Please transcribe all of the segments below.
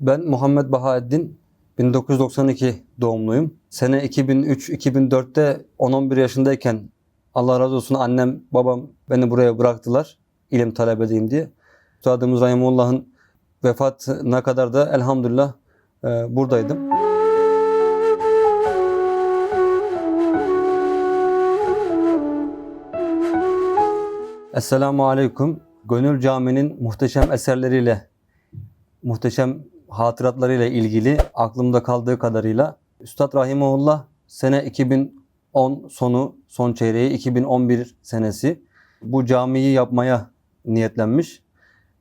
Ben Muhammed Bahaeddin, 1992 doğumluyum. Sene 2003-2004'te 10-11 yaşındayken Allah razı olsun annem, babam beni buraya bıraktılar ilim talep edeyim diye. Üstadımız Rahimullah'ın vefatına kadar da elhamdülillah e, buradaydım. Esselamu Aleyküm. Gönül Camii'nin muhteşem eserleriyle, muhteşem hatıratlarıyla ilgili aklımda kaldığı kadarıyla Üstad Rahimullah sene 2010 sonu, son çeyreği 2011 senesi bu camiyi yapmaya niyetlenmiş.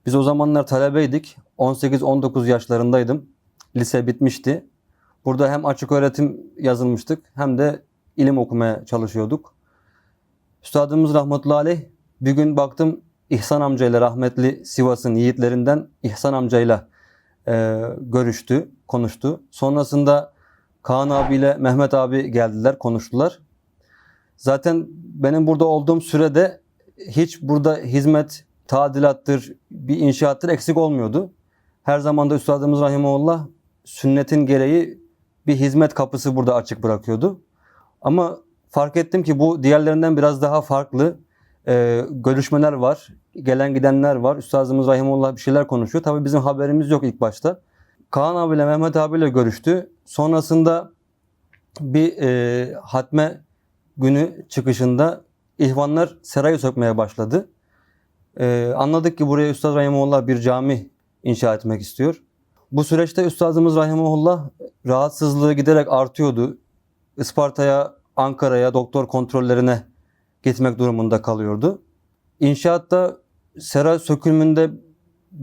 Biz o zamanlar talebeydik. 18-19 yaşlarındaydım. Lise bitmişti. Burada hem açık öğretim yazılmıştık hem de ilim okumaya çalışıyorduk. Üstadımız rahmetullahi aleyh bir gün baktım İhsan amcayla rahmetli Sivas'ın yiğitlerinden İhsan amcayla e, görüştü, konuştu. Sonrasında Kaan abiyle Mehmet abi geldiler, konuştular. Zaten benim burada olduğum sürede hiç burada hizmet, tadilattır, bir inşaattır eksik olmuyordu. Her zaman da Üstadımız Rahimullah sünnetin gereği bir hizmet kapısı burada açık bırakıyordu. Ama fark ettim ki bu diğerlerinden biraz daha farklı e, görüşmeler var. Gelen gidenler var. Üstadımız Rahimullah bir şeyler konuşuyor. Tabii bizim haberimiz yok ilk başta. Kaan abiyle Mehmet abiyle görüştü. Sonrasında bir e, hatme günü çıkışında ihvanlar serayı sökmeye başladı. E, anladık ki buraya Üstad Rahimullah bir cami inşa etmek istiyor. Bu süreçte Üstadımız Rahimullah rahatsızlığı giderek artıyordu. Isparta'ya, Ankara'ya doktor kontrollerine gitmek durumunda kalıyordu. İnşaatta sera sökülümünde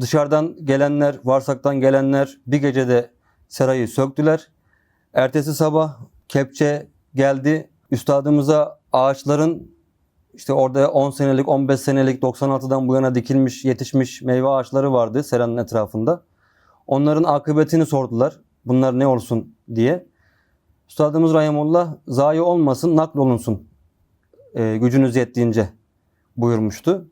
dışarıdan gelenler, varsaktan gelenler bir gecede serayı söktüler. Ertesi sabah kepçe geldi. Üstadımıza ağaçların işte orada 10 senelik, 15 senelik 96'dan bu yana dikilmiş, yetişmiş meyve ağaçları vardı seranın etrafında. Onların akıbetini sordular. Bunlar ne olsun diye. Üstadımız Rahimullah zayi olmasın, naklolunsun e, gücünüz yettiğince buyurmuştu.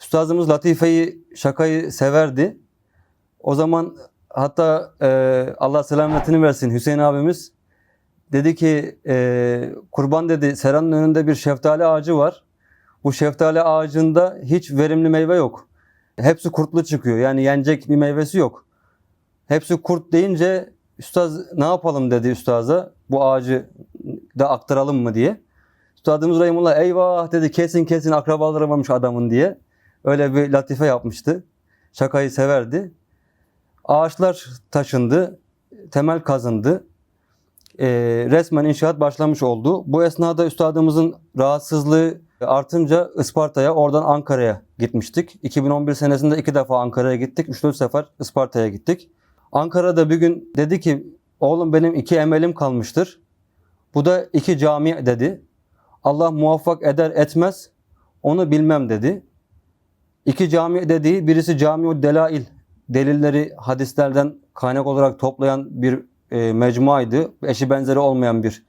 Üstadımız Latife'yi, şakayı severdi. O zaman hatta e, Allah selametini versin Hüseyin abimiz dedi ki e, kurban dedi seranın önünde bir şeftali ağacı var. Bu şeftali ağacında hiç verimli meyve yok. Hepsi kurtlu çıkıyor. Yani yenecek bir meyvesi yok. Hepsi kurt deyince üstaz ne yapalım dedi üstaza. Bu ağacı da aktaralım mı diye. Üstadımız Rahimullah eyvah dedi kesin kesin akrabaları varmış adamın diye. Öyle bir latife yapmıştı. Şakayı severdi. Ağaçlar taşındı. Temel kazındı. Ee, resmen inşaat başlamış oldu. Bu esnada üstadımızın rahatsızlığı artınca Isparta'ya oradan Ankara'ya gitmiştik. 2011 senesinde iki defa Ankara'ya gittik. 3-4 sefer Isparta'ya gittik. Ankara'da bir gün dedi ki oğlum benim iki emelim kalmıştır. Bu da iki cami dedi. Allah muvaffak eder etmez onu bilmem dedi. İki cami dediği birisi camiu delail delilleri hadislerden kaynak olarak toplayan bir e, mecmuaydı. Eşi benzeri olmayan bir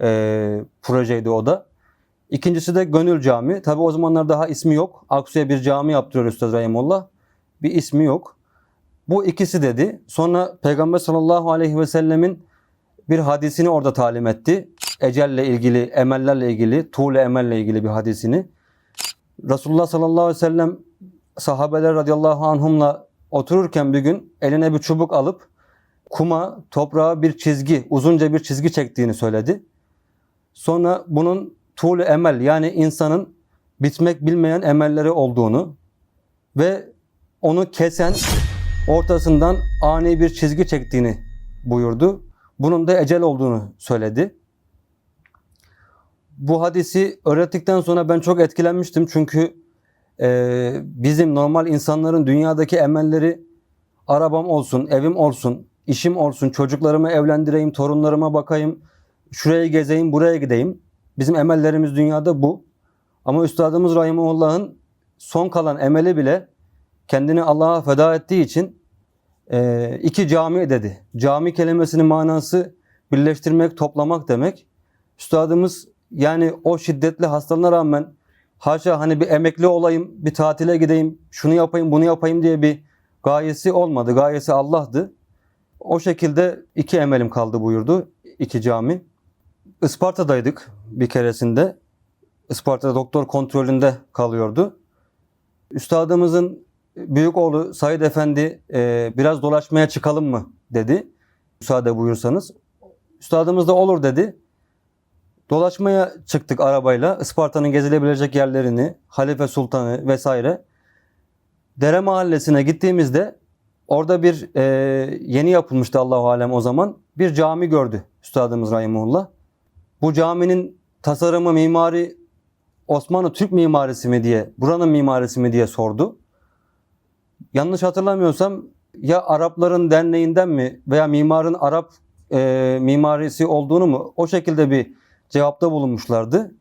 e, projeydi o da. İkincisi de Gönül Cami. Tabi o zamanlar daha ismi yok. Aksu'ya bir cami yaptırıyor Üstad Rahimullah. Bir ismi yok. Bu ikisi dedi. Sonra Peygamber sallallahu aleyhi ve sellemin bir hadisini orada talim etti. Ecelle ilgili, emellerle ilgili, tuğle emelle ilgili bir hadisini. Resulullah sallallahu aleyhi ve sellem sahabeler radıyallahu anhumla otururken bir gün eline bir çubuk alıp kuma, toprağa bir çizgi, uzunca bir çizgi çektiğini söyledi. Sonra bunun tuğle emel yani insanın bitmek bilmeyen emelleri olduğunu ve onu kesen ortasından ani bir çizgi çektiğini buyurdu. Bunun da ecel olduğunu söyledi. Bu hadisi öğrettikten sonra ben çok etkilenmiştim. Çünkü e, bizim normal insanların dünyadaki emelleri arabam olsun, evim olsun, işim olsun, çocuklarımı evlendireyim, torunlarıma bakayım, şuraya gezeyim, buraya gideyim. Bizim emellerimiz dünyada bu. Ama Üstadımız Rahimullah'ın son kalan emeli bile kendini Allah'a feda ettiği için e, iki cami dedi. Cami kelimesinin manası birleştirmek, toplamak demek. Üstadımız yani o şiddetli hastalığına rağmen haşa hani bir emekli olayım, bir tatile gideyim, şunu yapayım, bunu yapayım diye bir gayesi olmadı. Gayesi Allah'tı. O şekilde iki emelim kaldı buyurdu. iki cami. Isparta'daydık bir keresinde. Isparta'da doktor kontrolünde kalıyordu. Üstadımızın büyük oğlu Said Efendi e, biraz dolaşmaya çıkalım mı dedi. Müsaade buyursanız. Üstadımız da olur dedi. Dolaşmaya çıktık arabayla. Isparta'nın gezilebilecek yerlerini, Halife Sultanı vesaire. Dere Mahallesi'ne gittiğimizde orada bir e, yeni yapılmıştı Allahu Alem o zaman. Bir cami gördü Üstadımız Rahimullah. Bu caminin tasarımı, mimari Osmanlı Türk mimarisi mi diye, buranın mimarisi mi diye sordu. Yanlış hatırlamıyorsam ya Arapların derneğinden mi veya mimarın Arap e, mimarisi olduğunu mu o şekilde bir cevapta bulunmuşlardı.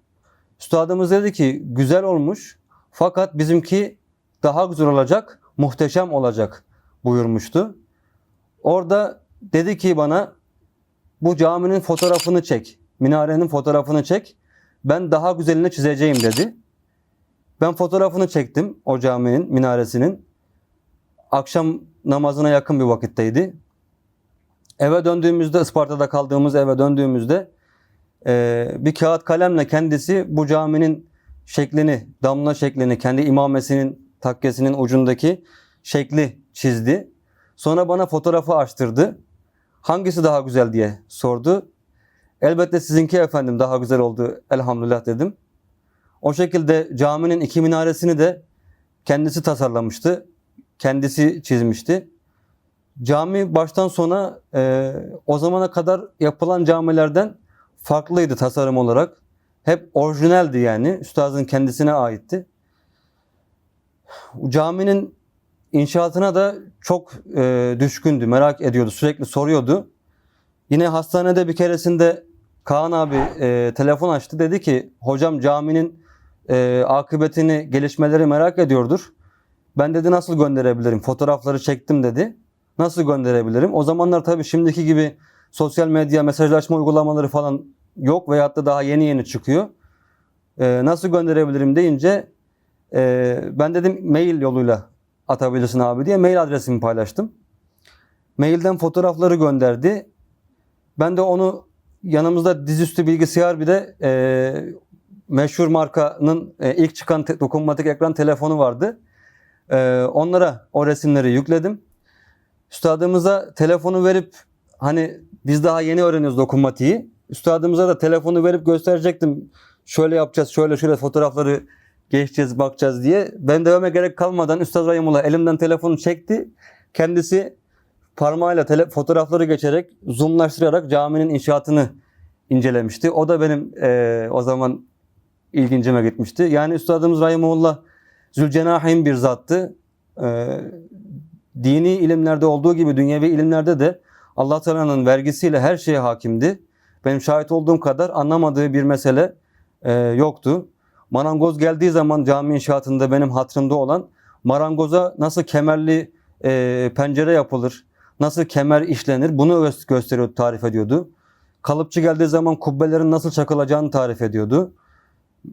Üstadımız dedi ki güzel olmuş fakat bizimki daha güzel olacak, muhteşem olacak buyurmuştu. Orada dedi ki bana bu caminin fotoğrafını çek, minarenin fotoğrafını çek. Ben daha güzelini çizeceğim dedi. Ben fotoğrafını çektim o caminin minaresinin. Akşam namazına yakın bir vakitteydi. Eve döndüğümüzde Isparta'da kaldığımız eve döndüğümüzde bir kağıt kalemle kendisi bu caminin şeklini, damla şeklini, kendi imamesinin takkesinin ucundaki şekli çizdi. Sonra bana fotoğrafı açtırdı. Hangisi daha güzel diye sordu. Elbette sizinki efendim daha güzel oldu elhamdülillah dedim. O şekilde caminin iki minaresini de kendisi tasarlamıştı. Kendisi çizmişti. Cami baştan sona e, o zamana kadar yapılan camilerden farklıydı tasarım olarak. Hep orijinaldi yani. Üstazın kendisine aitti. Caminin inşaatına da çok e, düşkündü, merak ediyordu, sürekli soruyordu. Yine hastanede bir keresinde Kaan abi e, telefon açtı. Dedi ki hocam caminin e, akıbetini, gelişmeleri merak ediyordur. Ben dedi nasıl gönderebilirim? Fotoğrafları çektim dedi. Nasıl gönderebilirim? O zamanlar tabii şimdiki gibi sosyal medya mesajlaşma uygulamaları falan yok veyahut da daha yeni yeni çıkıyor. E, nasıl gönderebilirim deyince e, ben dedim mail yoluyla atabilirsin abi diye mail adresimi paylaştım. Mailden fotoğrafları gönderdi. Ben de onu yanımızda dizüstü bilgisayar bir de e, meşhur markanın e, ilk çıkan te- dokunmatik ekran telefonu vardı. E, onlara o resimleri yükledim. Üstadımıza telefonu verip hani biz daha yeni öğreniyoruz dokunmatiği. Üstadımıza da telefonu verip gösterecektim. Şöyle yapacağız, şöyle şöyle fotoğrafları geçeceğiz, bakacağız diye. Ben de gerek kalmadan Üstad Rahimullah elimden telefonu çekti. Kendisi parmağıyla tele, fotoğrafları geçerek, zoomlaştırarak caminin inşaatını incelemişti. O da benim e, o zaman ilgincime gitmişti. Yani Üstadımız Rahimullah Zülcenahin bir zattı. E, dini ilimlerde olduğu gibi dünyevi ilimlerde de Allah Teala'nın vergisiyle her şeye hakimdi. Benim şahit olduğum kadar anlamadığı bir mesele e, yoktu. Marangoz geldiği zaman cami inşaatında benim hatırımda olan marangoza nasıl kemerli e, pencere yapılır, nasıl kemer işlenir bunu gö- gösteriyordu, tarif ediyordu. Kalıpçı geldiği zaman kubbelerin nasıl çakılacağını tarif ediyordu.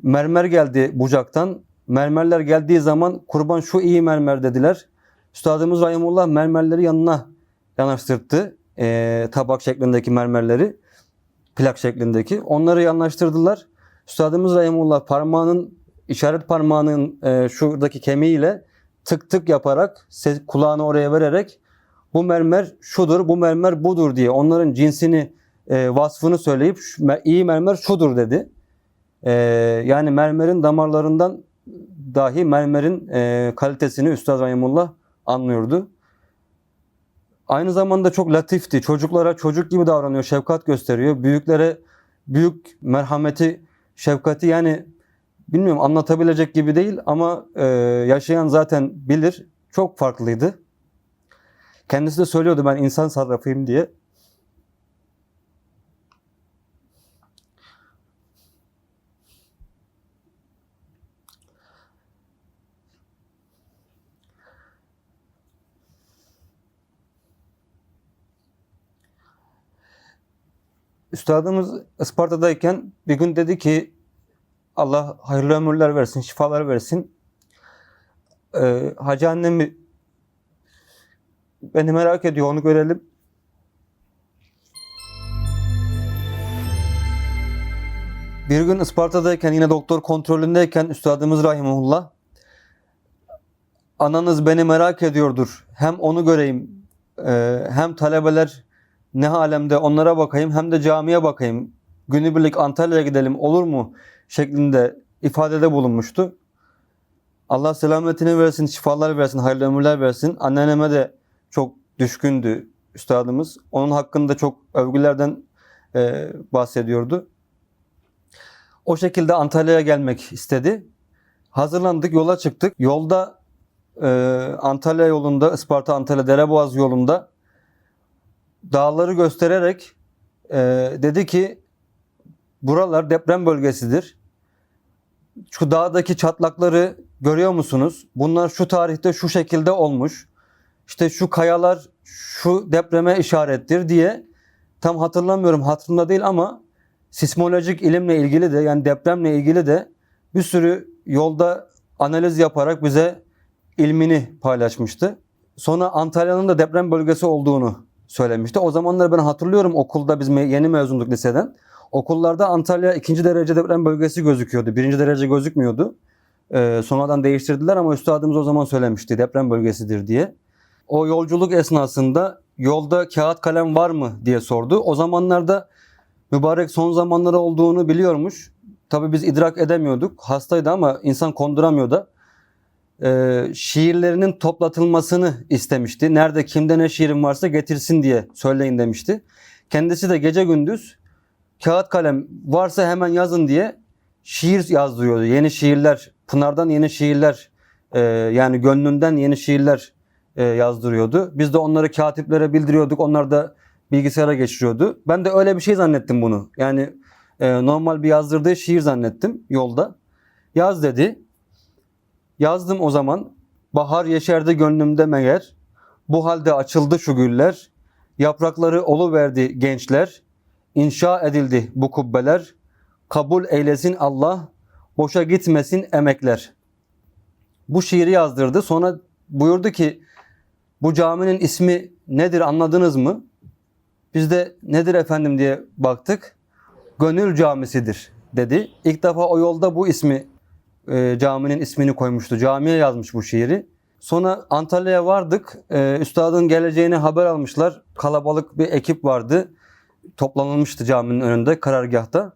Mermer geldi bucaktan. Mermerler geldiği zaman kurban şu iyi mermer dediler. Üstadımız Rahimullah mermerleri yanına yanaştırdı. E, tabak şeklindeki mermerleri, plak şeklindeki. Onları yanaştırdılar. Üstadımız Rahimullah parmağının, işaret parmağının e, şuradaki kemiğiyle tık tık yaparak, ses, kulağını oraya vererek bu mermer şudur, bu mermer budur diye onların cinsini, e, vasfını söyleyip iyi mermer şudur dedi. E, yani mermerin damarlarından dahi mermerin e, kalitesini Üstad Rahimullah anlıyordu. Aynı zamanda çok latifti. Çocuklara çocuk gibi davranıyor, şefkat gösteriyor. Büyüklere büyük merhameti, şefkati yani bilmiyorum anlatabilecek gibi değil ama e, yaşayan zaten bilir. Çok farklıydı. Kendisi de söylüyordu ben insan sarrafıyım diye. Üstadımız Isparta'dayken bir gün dedi ki Allah hayırlı ömürler versin, şifalar versin. Ee, hacı annemi beni merak ediyor, onu görelim. Bir gün Isparta'dayken yine doktor kontrolündeyken Üstadımız Rahimullah ananız beni merak ediyordur. Hem onu göreyim e, hem talebeler ne halemde onlara bakayım hem de camiye bakayım. Günübirlik Antalya'ya gidelim olur mu? şeklinde ifadede bulunmuştu. Allah selametini versin, şifalar versin, hayırlı ömürler versin. Anneanneme de çok düşkündü üstadımız. Onun hakkında çok övgülerden e, bahsediyordu. O şekilde Antalya'ya gelmek istedi. Hazırlandık, yola çıktık. Yolda e, Antalya yolunda, Isparta Antalya Dereboğaz yolunda dağları göstererek e, dedi ki buralar deprem bölgesidir. Şu dağdaki çatlakları görüyor musunuz? Bunlar şu tarihte şu şekilde olmuş. İşte şu kayalar şu depreme işarettir diye tam hatırlamıyorum hatırımda değil ama sismolojik ilimle ilgili de yani depremle ilgili de bir sürü yolda analiz yaparak bize ilmini paylaşmıştı. Sonra Antalya'nın da deprem bölgesi olduğunu söylemişti. O zamanlar ben hatırlıyorum okulda biz yeni mezunduk liseden. Okullarda Antalya ikinci derece deprem bölgesi gözüküyordu. Birinci derece gözükmüyordu. Ee, sonradan değiştirdiler ama üstadımız o zaman söylemişti deprem bölgesidir diye. O yolculuk esnasında yolda kağıt kalem var mı diye sordu. O zamanlarda mübarek son zamanları olduğunu biliyormuş. Tabii biz idrak edemiyorduk. Hastaydı ama insan konduramıyor da. Ee, şiirlerinin toplatılmasını istemişti. Nerede kimde ne şiirin varsa getirsin diye söyleyin demişti. Kendisi de gece gündüz kağıt kalem varsa hemen yazın diye şiir yazdırıyordu. Yeni şiirler, Pınar'dan yeni şiirler e, yani gönlünden yeni şiirler e, yazdırıyordu. Biz de onları katiplere bildiriyorduk. Onlar da bilgisayara geçiriyordu. Ben de öyle bir şey zannettim bunu. Yani e, normal bir yazdırdığı şiir zannettim yolda. Yaz dedi. Yazdım o zaman. Bahar yeşerdi gönlümde meğer. Bu halde açıldı şu güller. Yaprakları oluverdi gençler. İnşa edildi bu kubbeler. Kabul eylesin Allah. Boşa gitmesin emekler. Bu şiiri yazdırdı. Sonra buyurdu ki bu caminin ismi nedir anladınız mı? Biz de nedir efendim diye baktık. Gönül Camisidir dedi. İlk defa o yolda bu ismi e, caminin ismini koymuştu. Camiye yazmış bu şiiri. Sonra Antalya'ya vardık. E, üstadın geleceğini haber almışlar. Kalabalık bir ekip vardı. Toplanılmıştı caminin önünde karargahta.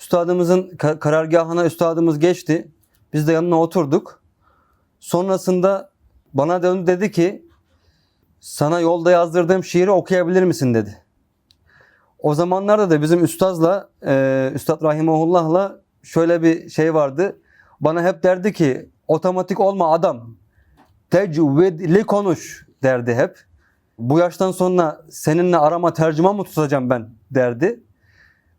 Üstadımızın ka- karargahına üstadımız geçti. Biz de yanına oturduk. Sonrasında bana döndü dedi ki sana yolda yazdırdığım şiiri okuyabilir misin dedi. O zamanlarda da bizim üstazla, e, Üstad Rahimahullah'la şöyle bir şey vardı. Bana hep derdi ki otomatik olma adam. Tecvidli konuş derdi hep. Bu yaştan sonra seninle arama tercüman mı tutacağım ben derdi.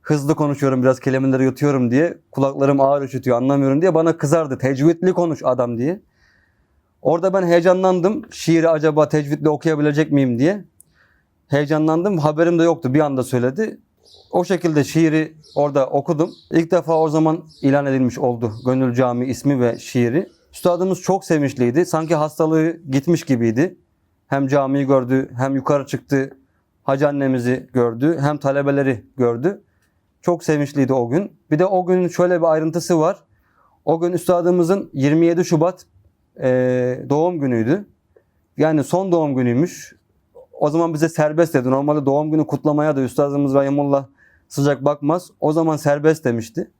Hızlı konuşuyorum biraz kelimeleri yutuyorum diye. Kulaklarım ağır üşütüyor anlamıyorum diye bana kızardı. Tecvidli konuş adam diye. Orada ben heyecanlandım. Şiiri acaba tecvidle okuyabilecek miyim diye. Heyecanlandım. Haberim de yoktu. Bir anda söyledi. O şekilde şiiri orada okudum. İlk defa o zaman ilan edilmiş oldu Gönül Camii ismi ve şiiri. Üstadımız çok sevinçliydi. Sanki hastalığı gitmiş gibiydi. Hem camiyi gördü, hem yukarı çıktı. Hacı annemizi gördü, hem talebeleri gördü. Çok sevinçliydi o gün. Bir de o günün şöyle bir ayrıntısı var. O gün üstadımızın 27 Şubat eee, doğum günüydü. Yani son doğum günüymüş. O zaman bize serbest dedi. Normalde doğum günü kutlamaya da Üstadımız Rahimullah sıcak bakmaz. O zaman serbest demişti.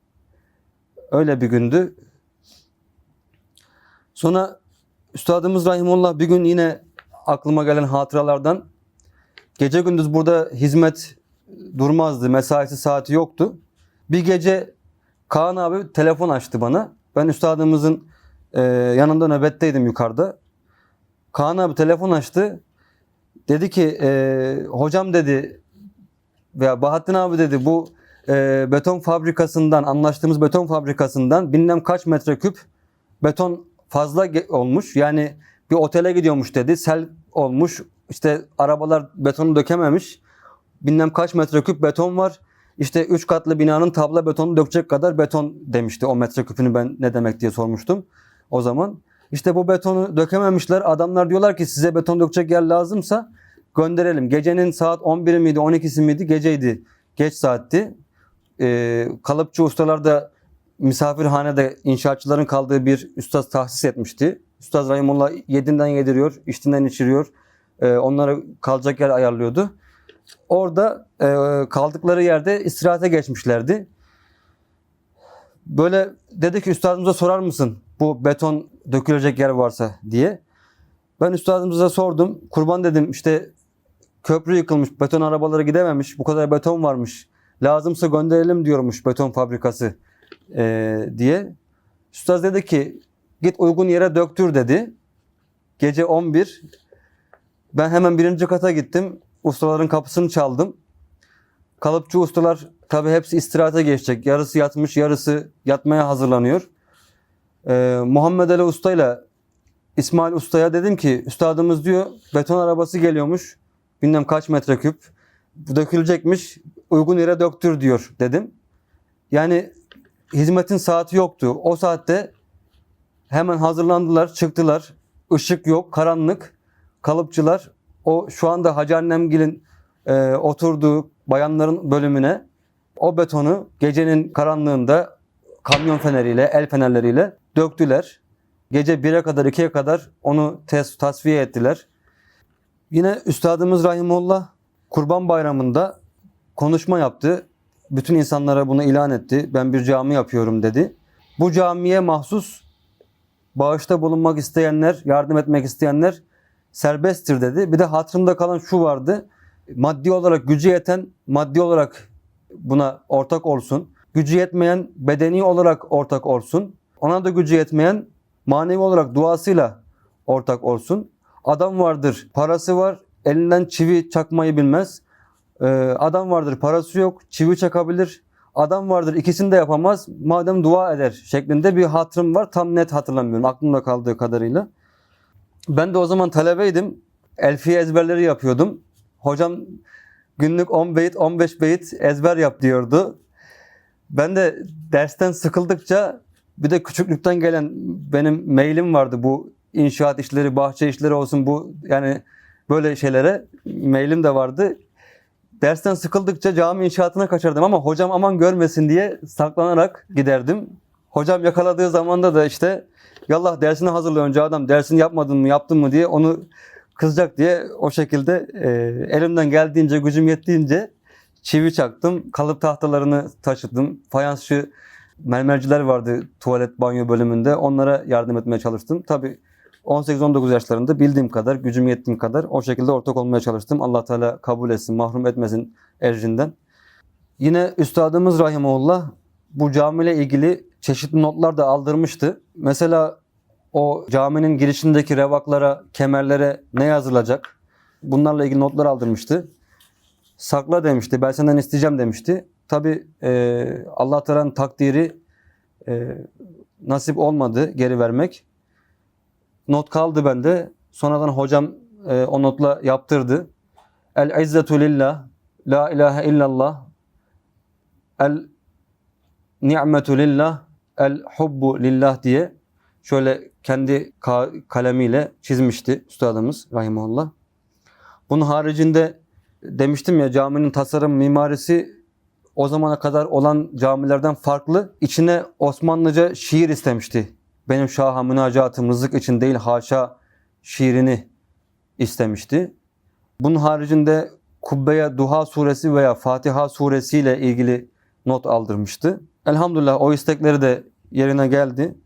Öyle bir gündü. Sonra Üstadımız Rahimullah bir gün yine aklıma gelen hatıralardan gece gündüz burada hizmet durmazdı. Mesaisi saati yoktu. Bir gece Kaan abi telefon açtı bana. Ben üstadımızın e, yanında nöbetteydim yukarıda. Kaan abi telefon açtı. Dedi ki e, hocam dedi veya Bahattin abi dedi bu e, beton fabrikasından anlaştığımız beton fabrikasından bilmem kaç metreküp beton fazla olmuş. Yani bir otele gidiyormuş dedi. Sel olmuş. İşte arabalar betonu dökememiş. Bilmem kaç metreküp beton var. İşte 3 katlı binanın tabla betonu dökecek kadar beton demişti. O metreküpünü ben ne demek diye sormuştum o zaman. İşte bu betonu dökememişler. Adamlar diyorlar ki size beton dökecek yer lazımsa gönderelim. Gecenin saat 11'i miydi 12'si miydi? Geceydi. Geç saatti. e, kalıpçı ustalar da misafirhanede inşaatçıların kaldığı bir üstad tahsis etmişti. Üstad Rahimullah yedinden yediriyor, içtinden içiriyor. E, onlara kalacak yer ayarlıyordu. Orada e, kaldıkları yerde istirahate geçmişlerdi. Böyle dedi ki üstadımıza sorar mısın bu beton dökülecek yer varsa diye. Ben üstadımıza sordum. Kurban dedim işte köprü yıkılmış, beton arabaları gidememiş, bu kadar beton varmış. Lazımsa gönderelim diyormuş beton fabrikası e, diye. Üstad dedi ki git uygun yere döktür dedi. Gece 11 ben hemen birinci kata gittim. Ustaların kapısını çaldım. Kalıpçı ustalar tabi hepsi istirahate geçecek. Yarısı yatmış, yarısı yatmaya hazırlanıyor. Ee, Muhammed Ali Usta ile İsmail Usta'ya dedim ki üstadımız diyor beton arabası geliyormuş. Bilmem kaç metreküp. Dökülecekmiş. Uygun yere döktür diyor dedim. Yani hizmetin saati yoktu. O saatte hemen hazırlandılar, çıktılar. Işık yok, karanlık. Kalıpçılar o şu anda Hacı Annemgil'in e, oturduğu bayanların bölümüne o betonu gecenin karanlığında kamyon feneriyle, el fenerleriyle döktüler. Gece 1'e kadar, 2'ye kadar onu tes, tasfiye ettiler. Yine Üstadımız Rahimullah Kurban Bayramı'nda konuşma yaptı. Bütün insanlara bunu ilan etti. Ben bir cami yapıyorum dedi. Bu camiye mahsus bağışta bulunmak isteyenler, yardım etmek isteyenler serbesttir dedi. Bir de hatırımda kalan şu vardı. Maddi olarak gücü yeten maddi olarak buna ortak olsun. Gücü yetmeyen bedeni olarak ortak olsun. Ona da gücü yetmeyen manevi olarak duasıyla ortak olsun. Adam vardır, parası var, elinden çivi çakmayı bilmez. Ee, adam vardır, parası yok, çivi çakabilir. Adam vardır, ikisini de yapamaz. Madem dua eder şeklinde bir hatırım var. Tam net hatırlamıyorum aklımda kaldığı kadarıyla. Ben de o zaman talebeydim. Elfiye ezberleri yapıyordum. Hocam günlük 10 beyit, 15 beyit ezber yap diyordu. Ben de dersten sıkıldıkça bir de küçüklükten gelen benim mailim vardı bu inşaat işleri, bahçe işleri olsun bu yani böyle şeylere mailim de vardı. Dersten sıkıldıkça cami inşaatına kaçardım ama hocam aman görmesin diye saklanarak giderdim. Hocam yakaladığı zamanda da işte yallah dersini hazırla önce adam dersini yapmadın mı yaptın mı diye onu kızacak diye o şekilde e, elimden geldiğince gücüm yettiğince çivi çaktım. Kalıp tahtalarını taşıdım. Fayansçı mermerciler vardı tuvalet banyo bölümünde. Onlara yardım etmeye çalıştım. Tabi 18-19 yaşlarında bildiğim kadar, gücüm yettiğim kadar o şekilde ortak olmaya çalıştım. Allah Teala kabul etsin, mahrum etmesin ecrinden. Yine Üstadımız Rahimullah bu camiyle ilgili çeşitli notlar da aldırmıştı. Mesela o caminin girişindeki revaklara, kemerlere ne yazılacak? Bunlarla ilgili notlar aldırmıştı. Sakla demişti, ben senden isteyeceğim demişti. Tabi e, Allah Teala'nın takdiri e, nasip olmadı geri vermek. Not kaldı bende. Sonradan hocam e, o notla yaptırdı. El izzetu lillah, la ilahe illallah, el ni'metu lillah, el hubbu lillah diye şöyle kendi ka- kalemiyle çizmişti üstadımız rahimahullah. Bunun haricinde demiştim ya caminin tasarım mimarisi o zamana kadar olan camilerden farklı. İçine Osmanlıca şiir istemişti. Benim şaha münacatı mızık için değil haşa şiirini istemişti. Bunun haricinde Kubbe'ye Duha suresi veya Fatiha suresi ile ilgili not aldırmıştı. Elhamdülillah o istekleri de yerine geldi.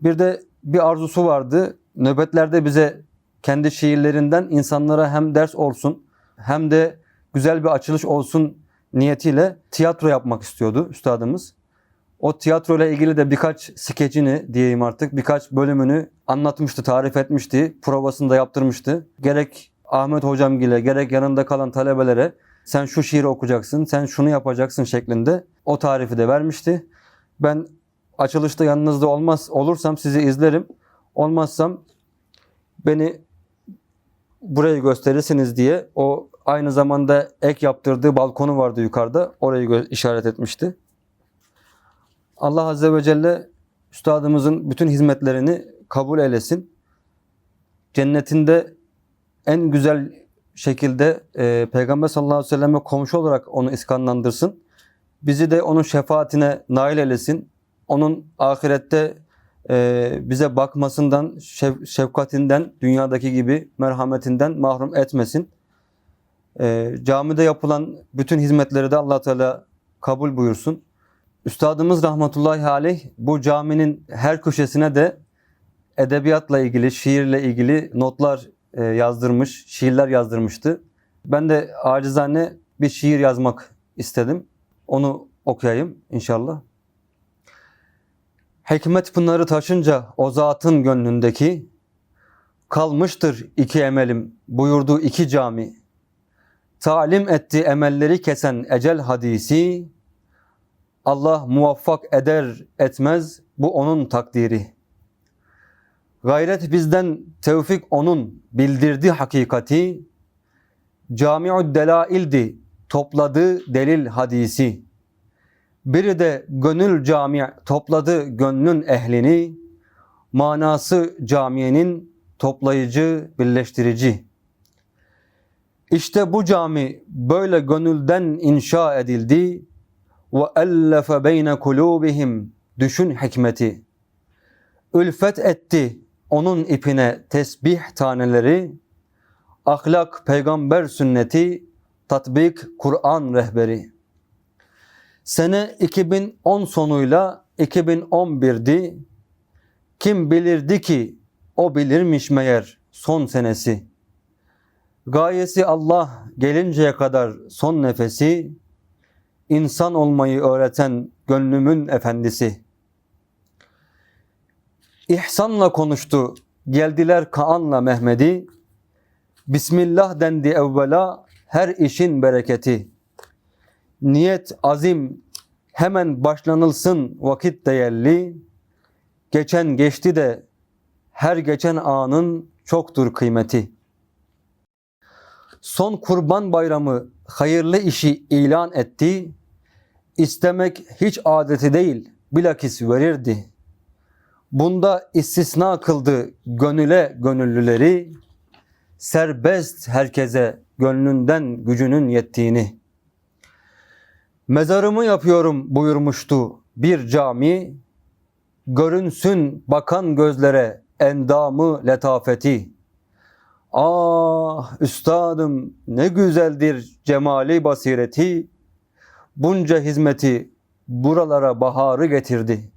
Bir de bir arzusu vardı. Nöbetlerde bize kendi şiirlerinden insanlara hem ders olsun hem de güzel bir açılış olsun niyetiyle tiyatro yapmak istiyordu üstadımız. O tiyatro ile ilgili de birkaç skecini diyeyim artık birkaç bölümünü anlatmıştı, tarif etmişti. Provasını da yaptırmıştı. Gerek Ahmet hocam ile gerek yanında kalan talebelere sen şu şiiri okuyacaksın, sen şunu yapacaksın şeklinde o tarifi de vermişti. Ben açılışta yanınızda olmaz olursam sizi izlerim. Olmazsam beni burayı gösterirsiniz diye o aynı zamanda ek yaptırdığı balkonu vardı yukarıda. Orayı işaret etmişti. Allah Azze ve Celle üstadımızın bütün hizmetlerini kabul eylesin. Cennetinde en güzel şekilde e, Peygamber sallallahu aleyhi ve selleme komşu olarak onu iskanlandırsın. Bizi de onun şefaatine nail eylesin. Onun ahirette e, bize bakmasından, şef- şefkatinden, dünyadaki gibi merhametinden mahrum etmesin. E, camide yapılan bütün hizmetleri de allah Teala kabul buyursun. Üstadımız rahmetullahi aleyh bu caminin her köşesine de edebiyatla ilgili, şiirle ilgili notlar e, yazdırmış, şiirler yazdırmıştı. Ben de acizane bir şiir yazmak istedim. Onu okuyayım inşallah. Hikmet pınarı taşınca o zatın gönlündeki kalmıştır iki emelim buyurdu iki cami. Talim etti emelleri kesen ecel hadisi. Allah muvaffak eder etmez bu onun takdiri. Gayret bizden tevfik onun bildirdi hakikati. Cami'ud delaildi topladı delil hadisi. Biri de gönül cami topladı gönlün ehlini. Manası camiyenin toplayıcı, birleştirici. İşte bu cami böyle gönülden inşa edildi. Ve ellefe beyne kulubihim düşün hikmeti. Ülfet etti onun ipine tesbih taneleri. Ahlak peygamber sünneti, tatbik Kur'an rehberi. Sene 2010 sonuyla 2011'di. Kim bilirdi ki o bilirmiş meğer son senesi. Gayesi Allah gelinceye kadar son nefesi, insan olmayı öğreten gönlümün efendisi. İhsanla konuştu, geldiler Kaan'la Mehmet'i. Bismillah dendi evvela her işin bereketi. Niyet azim hemen başlanılsın vakit değerli. Geçen geçti de her geçen anın çoktur kıymeti. Son kurban bayramı hayırlı işi ilan etti. İstemek hiç adeti değil, bilakis verirdi. Bunda istisna kıldı gönüle gönüllüleri. Serbest herkese gönlünden gücünün yettiğini. Mezarımı yapıyorum buyurmuştu bir cami. Görünsün bakan gözlere endamı letafeti. Ah üstadım ne güzeldir cemali basireti. Bunca hizmeti buralara baharı getirdi.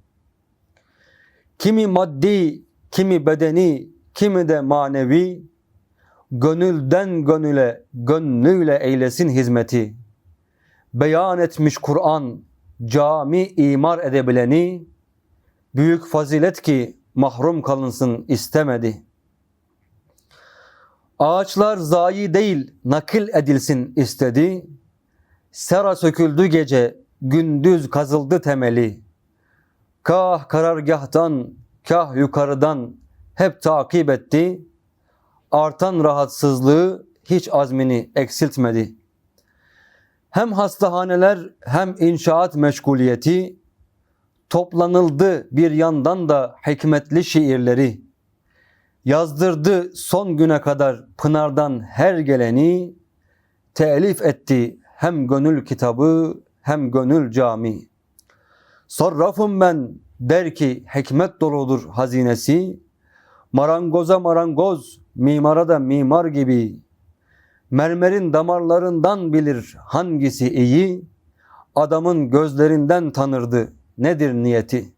Kimi maddi, kimi bedeni, kimi de manevi, gönülden gönüle, gönlüyle eylesin hizmeti. Beyan etmiş Kur'an, cami imar edebileni, büyük fazilet ki mahrum kalınsın istemedi. Ağaçlar zayi değil, nakil edilsin istedi. Sera söküldü gece, gündüz kazıldı temeli. Kah karargahtan, kah yukarıdan hep takip etti. Artan rahatsızlığı hiç azmini eksiltmedi. Hem hastahaneler hem inşaat meşguliyeti toplanıldı bir yandan da hikmetli şiirleri. Yazdırdı son güne kadar Pınar'dan her geleni, telif etti hem gönül kitabı hem gönül cami. Sarrafım ben der ki hikmet doludur hazinesi, marangoza marangoz, mimara da mimar gibi. Mermerin damarlarından bilir hangisi iyi, adamın gözlerinden tanırdı nedir niyeti.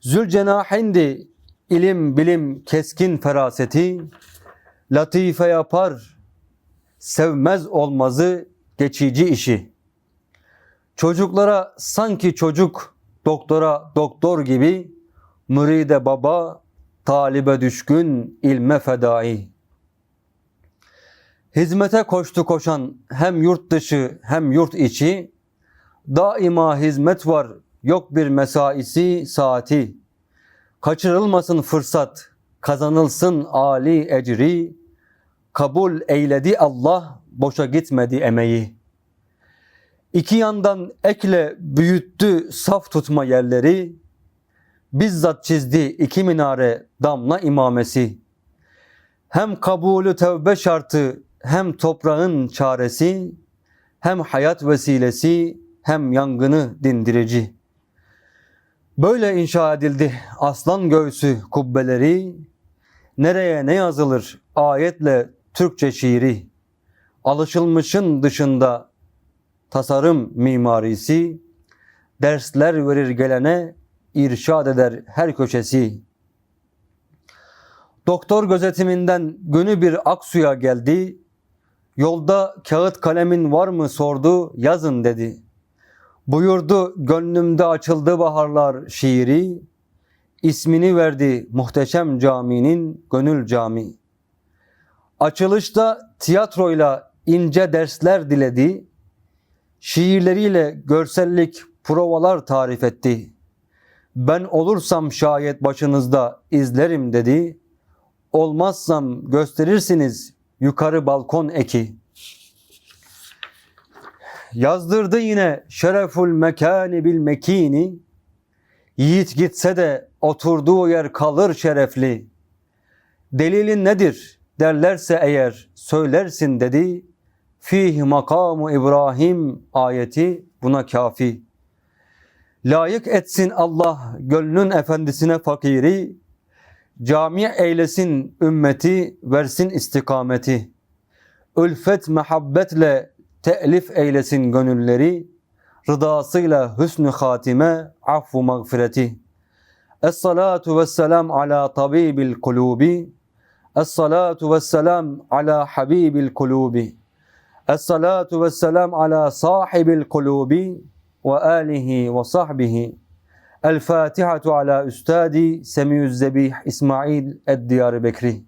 Zülcenahindi ilim bilim keskin feraseti, latife yapar, sevmez olmazı geçici işi. Çocuklara sanki çocuk, doktora doktor gibi, müride baba, talibe düşkün, ilme fedai. Hizmete koştu koşan hem yurt dışı hem yurt içi, daima hizmet var, yok bir mesaisi saati. Kaçırılmasın fırsat, kazanılsın ali ecri, kabul eyledi Allah, boşa gitmedi emeği. İki yandan ekle büyüttü saf tutma yerleri, bizzat çizdi iki minare damla imamesi. Hem kabulü tevbe şartı, hem toprağın çaresi, hem hayat vesilesi, hem yangını dindirici. Böyle inşa edildi aslan göğsü kubbeleri, nereye ne yazılır ayetle Türkçe şiiri, alışılmışın dışında tasarım mimarisi, dersler verir gelene, irşad eder her köşesi. Doktor gözetiminden günü bir aksuya geldi, yolda kağıt kalemin var mı sordu, yazın dedi. Buyurdu gönlümde açıldı baharlar şiiri, ismini verdi muhteşem caminin gönül cami. Açılışta tiyatroyla ince dersler diledi, şiirleriyle görsellik provalar tarif etti. Ben olursam şayet başınızda izlerim dedi. Olmazsam gösterirsiniz yukarı balkon eki. Yazdırdı yine şereful mekani bil mekini. Yiğit gitse de oturduğu yer kalır şerefli. Delilin nedir derlerse eğer söylersin dedi. Fih makamu İbrahim ayeti buna kafi. Layık etsin Allah gönlün efendisine fakiri. Cami eylesin ümmeti versin istikameti. Ülfet mehabbetle telif eylesin gönülleri. Rıdasıyla hüsnü hatime affu mağfireti. Es-salatu vesselam ala tabibil kulubi. Es-salatu vesselam ala habibil kulubi. Es-salatu vesselam ala sahibil kulubi ve alihi ve sahbihi. El Fatihatu ala üstadi Semiyüz Zebih İsmail Eddiyar Bekri.